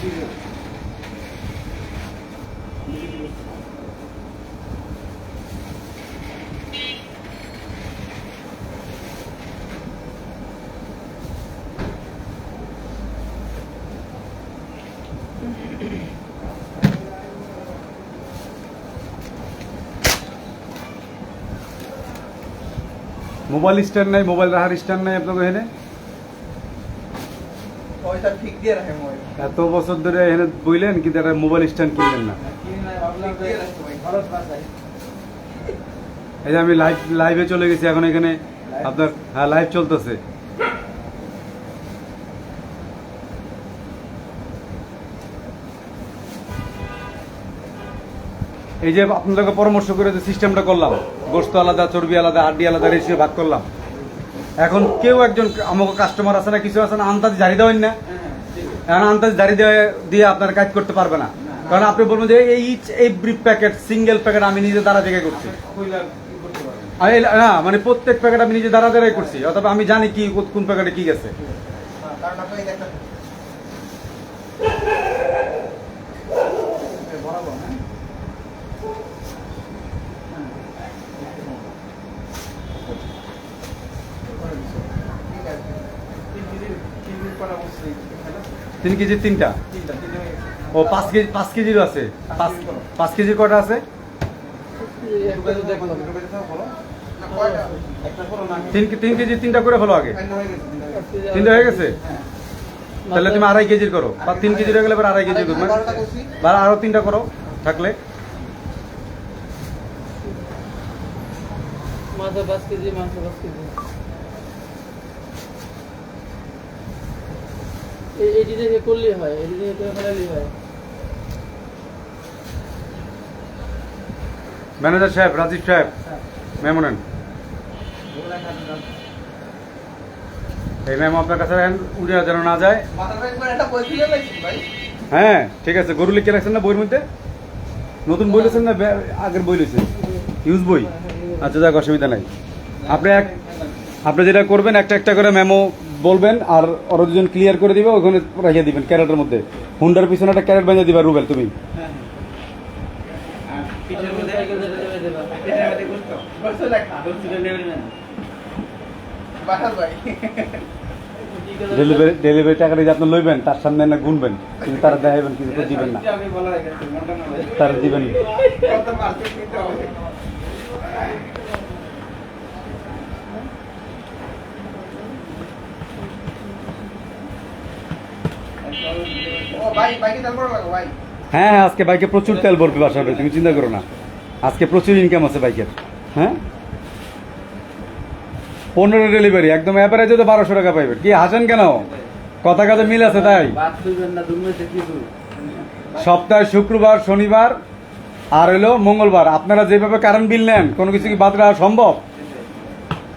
Mobile stand নাই mobile রাখার stand নাই আপনাদের এখানে পয়সা ঠিক দিয়ে রাখে মোবাইল এত বছর ধরে এখানে বইলেন কিন্তু একটা মোবাইল স্ট্যান্ড কিনলেন না। বাঁচায় এই যে আমি লাইভ লাইভে চলে গেছি এখন এখানে আপনার হ্যাঁ লাইভ চলতেছে। এই যে আপনাদেরকে পরামর্শ করে যে সিস্টেমটা করলাম গোস্ত আলাদা চর্বি আলাদা আড্ডি আলাদা রেশিও ভাগ করলাম। এখন কেউ একজন আমাকে কাস্টমার আছে না, কিছু আছে না, আন্দাজ জারি দেওয়েন না। এখন আন্দাজ জারি দেওয়া দিয়ে আপনার কাজ করতে পারবে না। কারণ আপনি বলবেন যে এই এভরি প্যাকেট সিঙ্গেল প্যাকেট আমি নিজে দ্বারা জায়গায় করছি। আমি না মানে প্রত্যেক প্যাকেট আমি নিজে দ্বারা দ্বারাই করছি। অথবা আমি জানি কি, কোন প্যাকেটে কি গেছে। বরাবর হ্যাঁ ঠিক আছে তিন কেজির তিন কেজির করা অবশ্যই তিন কেজি তিনটা? ও, পাঁচ কেজি, পাঁচ কেজির আছে। পাঁচ কেজির কটা আছে? তিন তিন কেজি তিনটা করে ফেলো আগে? তিনটা হয়ে গেছে? তাহলে তুমি আড়াই কেজির করো। বা তিন কেজির হয়ে গেলে এবার আড়াই কেজি করো এগারোটা করছি বা আরও তিনটা করো থাকলে। মাছ পাঁচ কেজি, মাংস পাঁচ কেজি। এটি দেখে করলেই হয় এটি দেখে করে ফেলালেই হয়। ম্যানেজার সাহেব রাজীব সাহেব মেমো নেন এই ম্যাম আপনার কাছে রাখেন, উড়ে যেন না যায়। হ্যাঁ ঠিক আছে গরু লিখে রাখছেন না বইয়ের মধ্যে? নতুন বই লিখছেন না? আগের বই লিখছেন? ইউজ বই? আচ্ছা যাক অসুবিধা নাই। আপনি এক আপনি যেটা করবেন একটা একটা করে মেমো বলবেন আর ওরা দুজন ক্লিয়ার করে দিবে, ওখানে রেখে দিবেন ক্যারেটের মধ্যে। হুন্ডার পিছনে একটা ক্যারেট বেঁধে দিবা, রুবেল, তুমি। ডেলিভারি ডেলিভারি টাকাটা যে আপনি লইবেন, তার সামনে না গুনবেন, কিন্তু তারা দেখাবেন কিছু তো দিবেন না। তারা দিবেন না। কত মার্কেট নিতে হবে ও ভাই বাইকে তেল পড়া লাগো ভাই হ্যাঁ হ্যাঁ আজকে বাইকে প্রচুর তেল ভরবে বাসাবে তুমি চিন্তা করো না। আজকে প্রচুর ইনকাম আছে বাইকের হ্যাঁ? পনেরো ডেলিভারি একদম অ্যাভারেজে তো বারোশো টাকা পাইবে। কি, হাসেন কেন? কথা কাজে মিল আছে তাই? সপ্তাহে শুক্রবার, শনিবার, আর হলো মঙ্গলবার। আপনারা যেভাবে কারেন্ট বিল নেন, কোনো কিছু কি বাদ রাখা সম্ভব?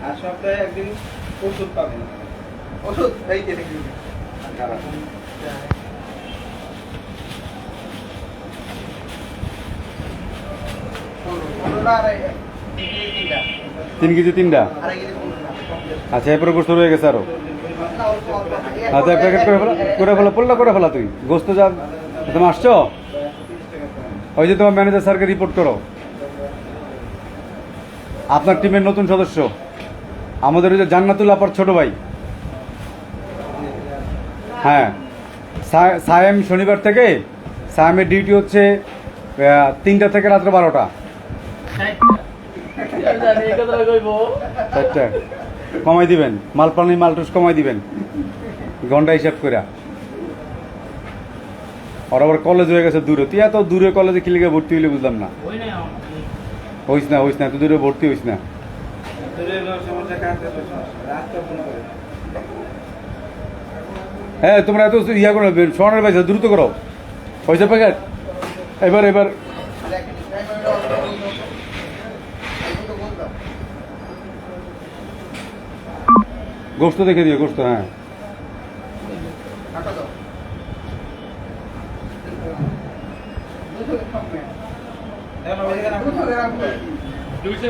আর সপ্তাহে একদিন ওষুধ পাবেন। ওষুধ তিন কেজি তিনটা? আচ্ছা এরপরে গোস্ত রয়ে গেছে আরও। আচ্ছা প্যাকেট করে ফেলা করে ফেলা, পড়লা, করে ফেলা তুই। গোস্ত যা, তুমি আসছো? ওই যে তোমার ম্যানেজার স্যারকে রিপোর্ট করো। আপনার টিমের নতুন সদস্য। আমাদের ওই যে জান্নাতুল আপার ছোট ভাই। হ্যাঁ। সায়েম শনিবার থেকে সায়েমের ডিউটি হচ্ছে তিনটা থেকে রাত্রে বারোটা। চারটা কমাই দিবেন মাল পানি মালটুস কমাই দিবেন ঘণ্টা হিসাব করে ওর আবার কলেজ হয়ে গেছে দূরে তুই এত দূরে কলেজে কি লিগে ভর্তি হইলে বুঝলাম না। না হইস না হইস না এত দূরে ভর্তি হইস না। হ্যাঁ তোমরা এত ইয়া করো সোনার পয়সা দ্রুত করো। পয়সা প্যাকেট এবার এবার। গোস্ত দেখে দিও গোস্ত হ্যাঁ। দুইশো